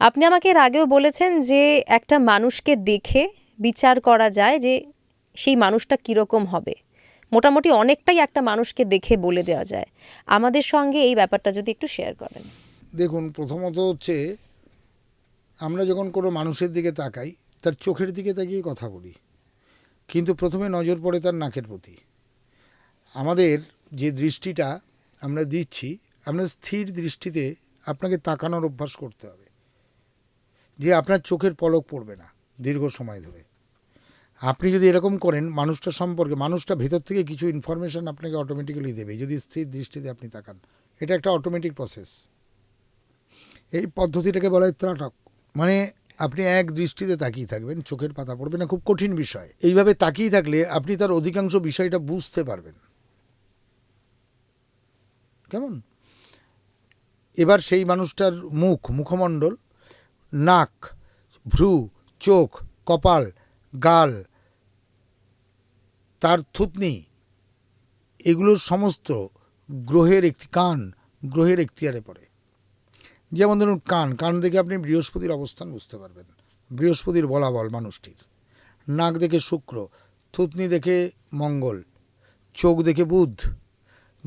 আপনি আমাকে এর আগেও বলেছেন যে একটা মানুষকে দেখে বিচার করা যায় যে সেই মানুষটা কীরকম হবে। মোটামুটি অনেকটাই একটা মানুষকে দেখে বলে দেওয়া যায়। আমাদের সঙ্গে এই ব্যাপারটা যদি একটু শেয়ার করেন। দেখুন, প্রথমত হচ্ছে আমরা যখন কোনো মানুষের দিকে তাকাই, তার চোখের দিকে তাকিয়ে কথা বলি। কিন্তু প্রথমে নজর পড়ে তার নাকের প্রতি। আমাদের যে দৃষ্টিটা আমরা দিচ্ছি, আমরা স্থির দৃষ্টিতে আপনাকে তাকানোর অভ্যাস করতে হবে। যে আপনার চোখের পলক পড়বে না দীর্ঘ সময় ধরে। আপনি যদি এরকম করেন, মানুষটা সম্পর্কে, মানুষটা ভেতর থেকে কিছু ইনফরমেশন আপনাকে অটোমেটিক্যালি দেবে। যদি স্থির দৃষ্টিতে আপনি তাকান, এটা একটা অটোমেটিক প্রসেস এই পদ্ধতিটাকে বলা হয় ত্রাটক। মানে আপনি এক দৃষ্টিতে তাকিয়ে থাকবেন, চোখের পাতা পড়বে না, খুব কঠিন বিষয়। এইভাবে তাকিয়ে থাকলে আপনি তার অধিকাংশ বিষয়টা বুঝতে পারবেন। কেমন? এবার সেই মানুষটার মুখ, মুখমণ্ডল নাক, ভ্রু, চোখ, কপাল, গাল, তার থুতনি, এগুলোর সমস্ত গ্রহের একটি কান গ্রহের এখতিয়ারে পড়ে। যেমন ধরুন কান কান দেখে আপনি বৃহস্পতির অবস্থান বুঝতে পারবেন। বৃহস্পতির বলাবল মানুষটির। নাক দেখে শুক্র, থুতনি দেখে মঙ্গল, চোখ দেখে বুধ,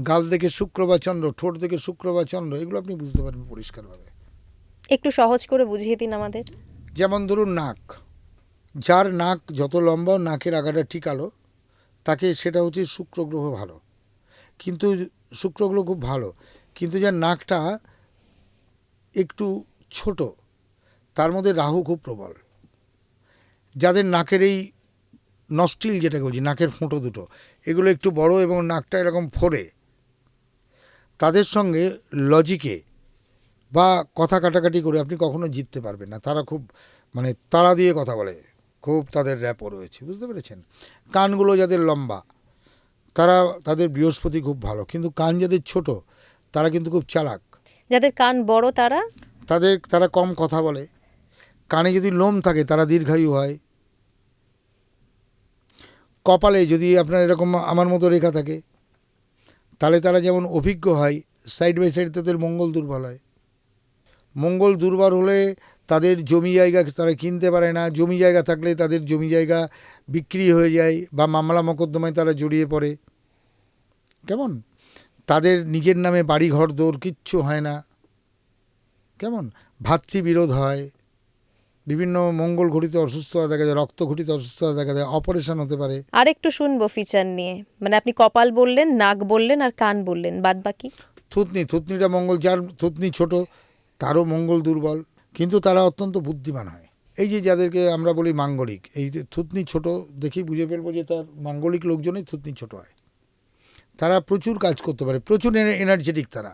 গাল দেখে শুক্র বা চন্দ্র, ঠোঁট দেখে শুক্র বা চন্দ্র, এগুলো আপনি বুঝতে পারবেন পরিষ্কারভাবে। একটু সহজ করে বুঝিয়ে দিন আমাদের। যেমন ধরুন নাক। যার নাক যত লম্বা, নাকের আগাটা ঠিক আলো, তাকে সেটা হচ্ছে শুক্র গ্রহ ভালো। কিন্তু শুক্র গ্রহ খুব ভালো। কিন্তু যার নাকটা একটু ছোট, তার মধ্যে রাহু খুব প্রবল। যাদের নাকের এই নস্টিল যেটাকে বলছি, নাকের ফোঁটো দুটো, এগুলো একটু বড় এবং নাকটা এরকম ফোরে, তাদের সঙ্গে লজিকে বা কথা কাটাকাটি করে আপনি কখনো জিততে পারবেন না। তারা খুব মানে তাড়া দিয়ে কথা বলে। খুব তাদের র্যাপও রয়েছে বুঝতে পেরেছেন? কানগুলো যাদের লম্বা তারা তাদের বৃহস্পতি খুব ভালো। কিন্তু কান যাদের ছোট তারা কিন্তু খুব চালাক। যাদের কান বড় তারা? তাদের তারা কম কথা বলে। কানে যদি লোম থাকে তারা দীর্ঘায়ু হয়। কপালে যদি আপনার এরকম আমার মতো রেখা থাকে তাহলে তারা যেমন অভিজ্ঞ হয় সাইড বাই সাইড তাদের মঙ্গল দুর্বল হয়। মঙ্গল দুর্বার হলে তাদের জমি জায়গা তারা কিনতে পারে না। জমি জায়গা থাকলে তাদের জমি জায়গা বিক্রি হয়ে যায় বা মামলা মকদ্দমায় তারা জড়িয়ে পড়ে। কেমন? তাদের নিজের নামে বাড়ি ঘর দৌড় কিচ্ছু হয় না। কেমন? ভাতৃবিরোধ হয়। বিভিন্ন মঙ্গল ঘটিত অসুস্থতা দেখা যায় রক্ত ঘটিত অসুস্থতা দেখা যায় অপারেশন হতে পারে। আর একটু শুনব ফিচার নিয়ে। মানে আপনি কপাল বললেন নাক বললেন আর কান বললেন বাদ বাকি থুতনি থুতনিটা মঙ্গল যার থুতনি ছোট তারও মঙ্গল দুর্বল, কিন্তু তারা অত্যন্ত বুদ্ধিমান হয়। এই যে যাদেরকে আমরা বলি মাঙ্গলিক, এই যে থুতনি ছোট দেখি বুঝে ফেলব যে তার মাঙ্গলিক লোকজনই থুতনি ছোট হয়। তারা প্রচুর কাজ করতে পারে, প্রচুর এনার্জেটিক তারা।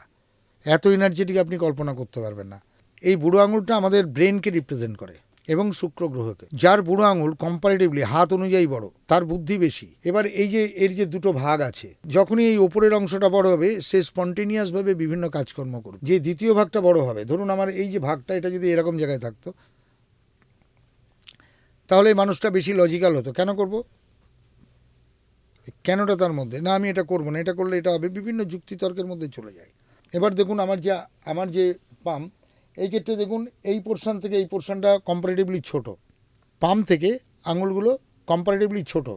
এত এনার্জেটিক আপনি কল্পনা করতে পারবেন না। এই বুড়ো আঙুলটা আমাদের ব্রেনকে রিপ্রেজেন্ট করে। এবং শুক্র গ্রহকে। যার বুড়ো আঙুল কম্পারেটিভলি হাত অনুযায়ী বড়, তার বুদ্ধি বেশি। এবার এই যে, এর যে দুটো ভাগ আছে, যখনই এই ওপরের অংশটা বড় হবে, সে স্পন্টেনিয়াসভাবে বিভিন্ন কাজকর্ম করবে। যে দ্বিতীয় ভাগটা বড় হবে, ধরুন আমার এই যে ভাগটা, এটা যদি এরকম জায়গায় থাকতো, তাহলে এই মানুষটা বেশি লজিক্যাল হতো। কেন করব? কেনটা তার মধ্যে? না, আমি এটা করব না, এটা করলে এটা হবে। বিভিন্ন যুক্তিতর্কের মধ্যে চলে যায়। এবার দেখুন, আমার যে আমার যে পাম এই ক্ষেত্রে দেখুন এই পোর্শন থেকে এই পোর্শনটা কম্পারেটিভলি ছোট। পাম থেকে আঙুলগুলো কম্পারেটিভলি ছোট।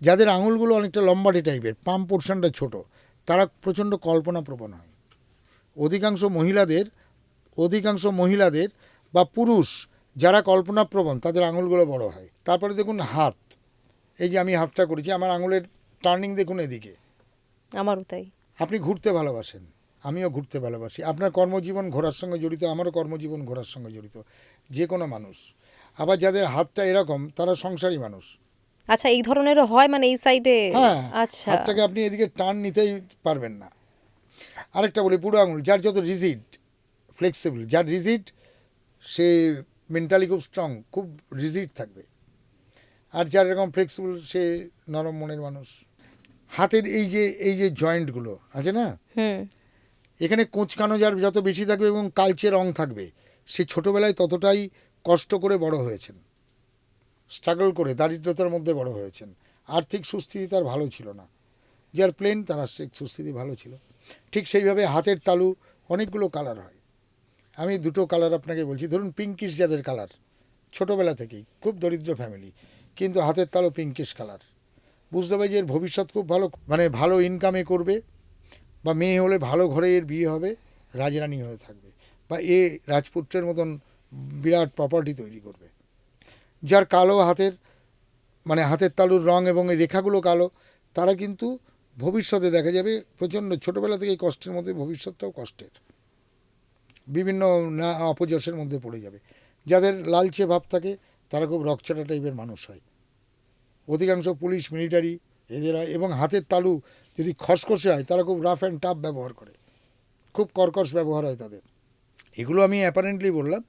যাদের আঙুলগুলো অনেকটা লম্বাটে টাইপের পাম পোর্শনটা ছোট তারা প্রচণ্ড কল্পনাপ্রবণ হয়। অধিকাংশ মহিলাদের অধিকাংশ মহিলাদের বা পুরুষ যারা কল্পনাপ্রবণ তাদের আঙুলগুলো বড় হয়। তারপরে দেখুন হাত। এই যে আমি হাতটা করেছি আমার আঙুলের টার্নিং দেখুন এদিকে। আমারও তাই। আপনি ঘুরতে ভালোবাসেন। আমিও ঘুরতে ভালোবাসি। আপনার কর্মজীবন ঘোরার সঙ্গে জড়িত আমারও কর্মজীবন ঘোরার সঙ্গে জড়িত। যে কোনো মানুষ। আবার যাদের হাতটা এরকম তারা সংসারী মানুষ। আচ্ছা এই ধরনের হয় মানে এই সাইডে হ্যাঁ আচ্ছা। হাতটাকে আপনি এদিকে টান নিতেই পারবেন না। আরেকটা বলি পুরো আঙুল যার যত রিজিড ফ্লেক্সিবল যার রিজিড সে মেন্টালি খুব স্ট্রং খুব রিজিড থাকবে। আর যার এরকম ফ্লেক্সিবল সে নরম মনের মানুষ। হাতের এই যে এই যে জয়েন্টগুলো আছে না? এখানে কোঁচকানো যার যত বেশি থাকবে এবং কালচে রং থাকবে, সে ছোটোবেলায় ততটাই কষ্ট করে বড় হয়েছেন। স্ট্রাগল করে, দারিদ্রতার মধ্যে বড় হয়েছেন। আর্থিক সুস্থিতি তার ভালো ছিল না। যার প্লেন, তার আর্থিক সুস্থিতি ভালো ছিল। ঠিক সেইভাবে হাতের তালু অনেকগুলো কালার হয়। আমি দুটো কালার আপনাকে বলছি। ধরুন পিঙ্কিশ যাদের কালার, ছোটোবেলা থেকেই, খুব দরিদ্র ফ্যামিলি, কিন্তু হাতের তালু পিঙ্কিশ কালার। বুঝতে পারি যে এর ভবিষ্যৎ খুব ভালো মানে ভালো ইনকামে করবে। বা মেয়ে হলে ভালো ঘরে এর বিয়ে হবে, রাজরানী হয়ে থাকবে বা এ রাজপুত্রের মতন বিরাট প্রপার্টি তৈরি করবে। যার কালো হাতের মানে হাতের তালুর রং এবং এই রেখাগুলো কালো, তারা কিন্তু ভবিষ্যতে দেখা যাবে প্রচণ্ড ছোটোবেলা থেকেই কষ্টের মধ্যে, ভবিষ্যৎটাও কষ্টের। বিভিন্ন না অপযশের মধ্যে পড়ে যাবে। যাদের লালচে ভাব থাকে, তারা খুব রকচাটা টাইপের মানুষ হয়। অধিকাংশ পুলিশ মিলিটারি এদের এবং হাতের তালু যদি খসখসে হয় তারা খুব রাফ অ্যান্ড টাফ ব্যবহার করে। খুব কর্কশ ব্যবহার হয় তাদের। এগুলো আমি অ্যাপারেন্টলি বললাম।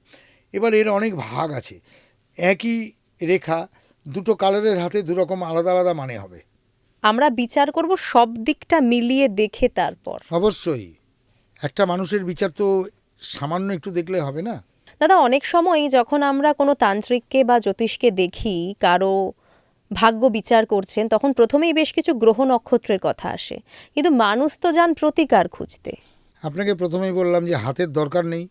এবার এর অনেক ভাগ আছে। একই রেখা দুটো কালারের হাতে দুরকম আলাদা আলাদা মানে হবে। আমরা বিচার করব সব দিকটা মিলিয়ে দেখে তারপর। অবশ্যই। একটা মানুষের বিচার তো সামান্য একটু দেখলে হবে না? দাদা অনেক সময় যখন আমরা কোনো তান্ত্রিককে বা জ্যোতিষকে দেখি কারও ভাগ্য বিচার করছেন, তখন প্রথমেই বেশ কিছু গ্রহ নক্ষত্রের কথা আসে। কিন্তু মানুষ তো যান প্রতিকার খুঁজতে। আপনাকে প্রথমেই বললাম যে হাতের দরকার নেই।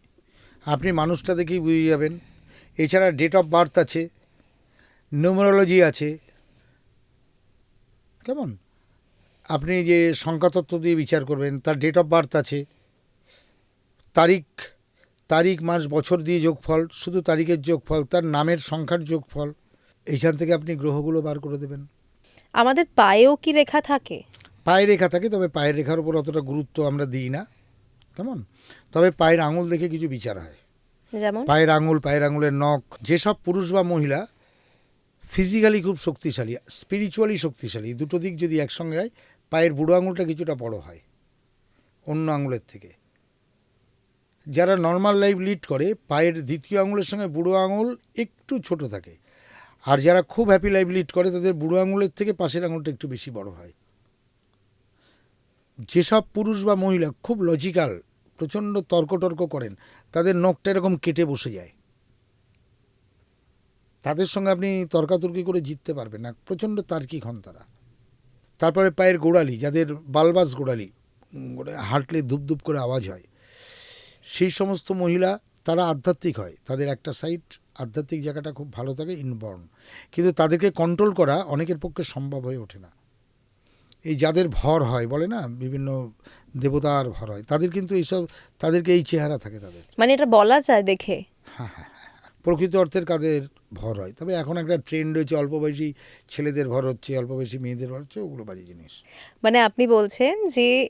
আপনি মানুষটা দেখেই বুঝে যাবেন। এছাড়া ডেট অফ বার্থ আছে নিউমারোলজি আছে। কেমন? আপনি যে সংখ্যাতত্ত্ব দিয়ে বিচার করবেন, তার ডেট অফ বার্থ আছে। তারিখ তারিখ, মাস, বছর দিয়ে যোগফল, শুধু তারিখের যোগফল, তার নামের সংখ্যার যোগফল। এইখান থেকে আপনি গ্রহগুলো বার করে দেবেন। আমাদের পায়েও কি রেখা থাকে? পায়ের রেখা থাকে তবে পায়ের রেখার উপর অতটা গুরুত্ব আমরা দিই না। কেমন? তবে পায়ের আঙুল দেখে কিছু বিচার হয়। যেমন? পায়ের আঙুল পায়ের আঙুলের নখ যেসব পুরুষ বা মহিলা ফিজিক্যালি খুব শক্তিশালী স্পিরিচুয়ালি শক্তিশালী দুটো দিক যদি একসঙ্গে হয় পায়ের বুড়ো আঙুলটা কিছুটা বড় হয় অন্য আঙুলের থেকে। যারা নর্মাল লাইফ লিড করে পায়ের দ্বিতীয় আঙুলের সঙ্গে বুড়ো আঙুল একটু ছোট থাকে। আর যারা খুব হ্যাপি লাইফ লিড করে, তাদের বুড়ো আঙুলের থেকে পাশের আঙুলটা একটু বেশি বড় হয়। যেসব পুরুষ বা মহিলা খুব লজিক্যাল প্রচণ্ড তর্ক টর্ক করেন, তাদের নখটা এরকম কেটে বসে যায়। তাদের সঙ্গে আপনি তর্কাতর্কি করে জিততে পারবেন না, প্রচণ্ড তার্কিক হন তারা। তারপরে পায়ের গোড়ালি, যাদের বালবাস গোড়ালি হাঁটলে ধুপধুপ করে আওয়াজ হয়। সেই সমস্ত মহিলা তারা আধ্যাত্মিক হয়, তাদের একটা সাইড আধ্যাত্মিক জায়গাটা খুব ভালো থাকে ইনবর্ন কিন্তু তাদেরকে কন্ট্রোল করা অনেকের পক্ষে সম্ভব হয়ে ওঠে না। এই যাদের ভর হয় বলে না বিভিন্ন দেবতার ভর হয় তাদের কিন্তু এইসব তাদেরকে এই চেহারা থাকে তাদের। মানে এটা বলা যায় দেখে। হ্যাঁ হ্যাঁ প্রকৃত অর্থের কাদের ভর হয়। তবে এখন একটা ট্রেন্ড হয়েছে অল্প বয়সী ছেলেদের ভর হচ্ছে অল্প বয়সী মেয়েদের ভর হচ্ছে ওগুলো বাজে জিনিস। মানে আপনি বলছেন যে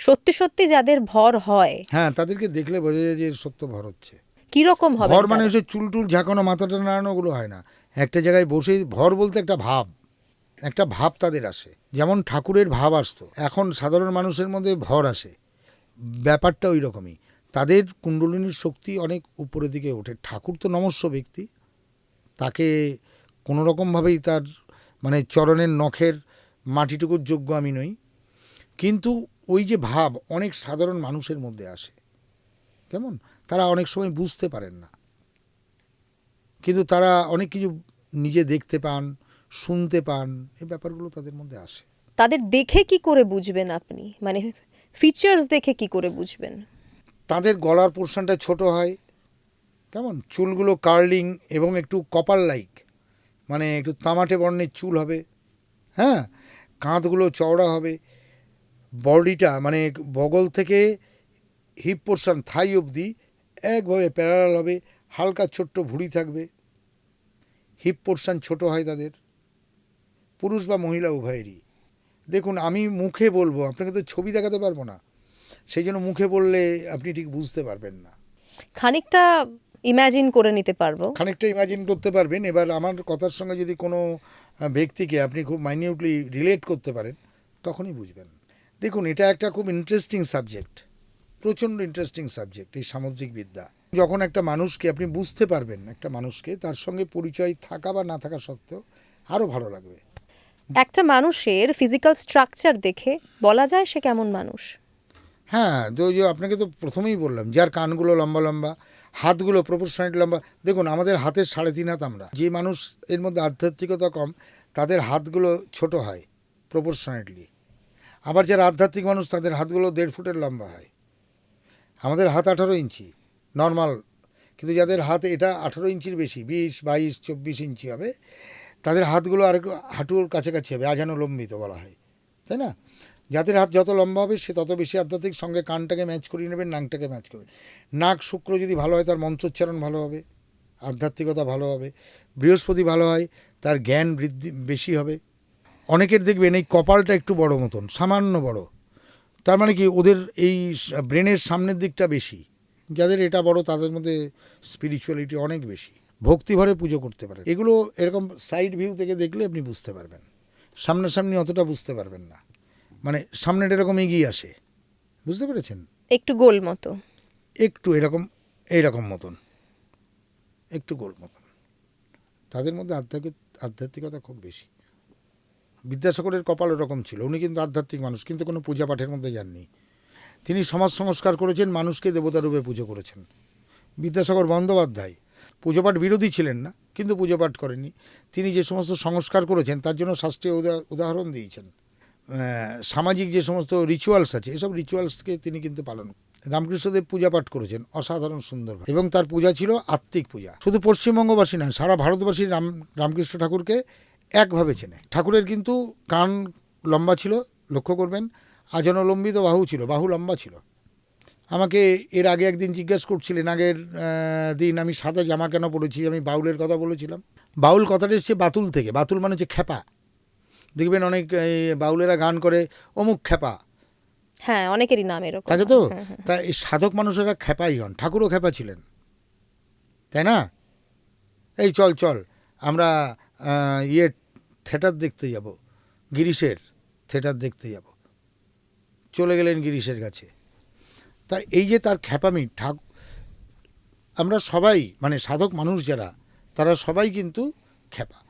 সত্যি সত্যি যাদের ভর হয় হ্যাঁ তাদেরকে দেখলে বোঝা যায় যে সত্য ভর হচ্ছে। কীরকম হবে ভর মানে হচ্ছে চুল টুল ঝাঁকানো মাথাটা নাড়ানো ওগুলো হয় না। একটা জায়গায় বসে ভর বলতে একটা ভাব একটা ভাব তাদের আসে। যেমন ঠাকুরের ভাব আসতো এখন সাধারণ মানুষের মধ্যে ভর আসে। ব্যাপারটা ওই রকমই। তাদের কুণ্ডলিনীর শক্তি অনেক উপরের দিকে ওঠে। ঠাকুর তো নমস্য ব্যক্তি। তাকে কোনো রকমভাবেই তার মানে চরণের নখের মাটিটুকুর যোগ্য আমি নই। কিন্তু ওই যে ভাব অনেক সাধারণ মানুষের মধ্যে আসে। কেমন? তারা অনেক সময় বুঝতে পারেন না। কিন্তু তারা অনেক কিছু নিজে দেখতে পান শুনতে পান এই ব্যাপারগুলো তাদের মধ্যে আসে। তাদের দেখে কি করে বুঝবেন আপনি? মানে ফিচার্স দেখে কি করে বুঝবেন? তাদের গলার পোর্শনটা ছোট হয়। কেমন? চুলগুলো কার্লিং এবং একটু কপাল লাইক মানে একটু তামাটে বর্ণের চুল হবে। হ্যাঁ? কাঁধগুলো চওড়া হবে। বডিটা মানে বগল থেকে হিপ পোর্শন থাই অবধি একভাবে প্যারালাল হবে হালকা ছোট্ট ভুঁড়ি থাকবে। হিপ পোর্শন ছোট হয় তাদের। পুরুষ বা মহিলা উভয়েরই। দেখুন আমি মুখে বলব আপনাকে তো ছবি দেখাতে পারব না। সেই জন্য মুখে বললে আপনি ঠিক বুঝতে পারবেন না। খানিকটা ইমাজিন করে নিতে পারব। খানিকটা ইমাজিন করতে পারবেন। এবার আমার কথার সঙ্গে যদি কোনো ব্যক্তিকে আপনি খুব মাইনিউটলি রিলেট করতে পারেন তখনই বুঝবেন। দেখুন এটা একটা খুব ইন্টারেস্টিং সাবজেক্ট প্রচণ্ড ইন্টারেস্টিং সাবজেক্ট এই সামুদ্রিক বিদ্যা। যখন একটা মানুষকে আপনি বুঝতে পারবেন একটা মানুষকে তার সঙ্গে পরিচয় থাকা বা না থাকা সত্ত্বেও আরও ভালো লাগবে। একটা মানুষের ফিজিক্যাল স্ট্রাকচার দেখে বলা যায় সে কেমন মানুষ? হ্যাঁ তো যে আপনাকে তো প্রথমেই বললাম যার কানগুলো লম্বা লম্বা হাতগুলো প্রপোর্শনাইট লম্বা দেখুন আমাদের হাতের সাড়ে তিন হাত আমরা। যে মানুষ এর মধ্যে আধ্যাত্মিকতা কম তাদের হাতগুলো ছোট হয় প্রপোর্শনেটলি আবার যারা আধ্যাত্মিক মানুষ তাদের হাতগুলো দেড় ফুটের লম্বা হয়। আমাদের হাত আঠারো ইঞ্চি নর্মাল কিন্তু যাদের হাত এটা আঠারো ইঞ্চির বেশি, বিশ, বাইশ, চব্বিশ ইঞ্চি হবে, তাদের হাতগুলো আর হাঁটুর কাছাকাছি হবে, আজানো লম্বিত বলা হয়, তাই না? যাদের হাত যত লম্বা হবে, সে তত বেশি আধ্যাত্মিক সঙ্গে কানটাকে ম্যাচ করিয়ে নেবেন নাকটাকে ম্যাচ করবেন নাক শুক্র যদি ভালো হয়, তার মন্ত্রোচ্চারণ ভালো হবে, আধ্যাত্মিকতা ভালো হবে, বৃহস্পতি ভালো হয়, তার জ্ঞান বৃদ্ধি, বেশি হবে। অনেকের দেখবেন এই কপালটা একটু বড় মতন, সামান্য বড়। তার মানে কি ওদের এই ব্রেনের সামনের দিকটা বেশি। যাদের এটা বড় তাদের মধ্যে স্পিরিচুয়ালিটি অনেক বেশি। ভক্তিভরে পুজো করতে পারে। এগুলো এরকম সাইড ভিউ থেকে দেখলে আপনি বুঝতে পারবেন। সামনাসামনি অতটা বুঝতে পারবেন না। মানে সামনেটা এরকম এগিয়ে আসে। বুঝতে পেরেছেন? একটু গোল মতো। একটু এরকম এইরকম মতন। একটু গোল মতন। তাদের মধ্যে আধ্যাত্মিক আধ্যাত্মিকতা খুব বেশি। বিদ্যাসাগরের কপাল ওরকম ছিল। উনি কিন্তু আধ্যাত্মিক মানুষ, কিন্তু কোনো পূজা পাঠের মধ্যে যাননি। তিনি সমাজ সংস্কার করেছেন, মানুষকে দেবতারূপে পুজো করেছেন। বিদ্যাসাগর বন্দ্যোপাধ্যায় পুজোপাঠ বিরোধী ছিলেন না, কিন্তু পুজোপাঠ করেনি তিনি যে সমস্ত সংস্কার করেছেন, তার জন্য শাস্ত্রীয় উদা- উদাহরণ দিয়েছেন। সামাজিক যে সমস্ত রিচুয়ালস আছে, এসব রিচুয়ালসকে তিনি কিন্তু পালন, রামকৃষ্ণদেব পূজা পাঠ করেছেন, অসাধারণ সুন্দর এবং তার পূজা ছিল আত্মিক পূজা। শুধু পশ্চিমবঙ্গবাসী নয়, সারা ভারতবাসী রাম, রামকৃষ্ণ ঠাকুরকে একভাবে চেনে। ঠাকুরের কিন্তু কান লম্বা ছিল লক্ষ্য করবেন আজনলম্বিত বাহু ছিল বাহু লম্বা ছিল। আমাকে এর আগে একদিন জিজ্ঞেস করছিলেন আগের দিন আমি সাদা জামা কেন পরেছি আমি বাউলের কথা বলেছিলাম। বাউল কথাটা এসছে বাতুল থেকে বাতুল মানে হচ্ছে খেপা দেখবেন অনেক বাউলেরা গান করে অমুক খেপা হ্যাঁ অনেকেরই নাম এরকম। থাকে তো? হ্যাঁ, হ্যাঁ। তা এই সাধক মানুষেরা খেপাই হন ঠাকুরও খেপা ছিলেন। তাই না? এই চল চল আমরা ইয়ে থিয়েটার দেখতে যাব, গিরিশের থিয়েটার দেখতে যাব। চলে গেলেন গিরিশের কাছে। তা এই যে তার খ্যাপামি, ঠাক, আমরা সবাই মানে সাধক মানুষ যারা, তারা সবাই কিন্তু খেপা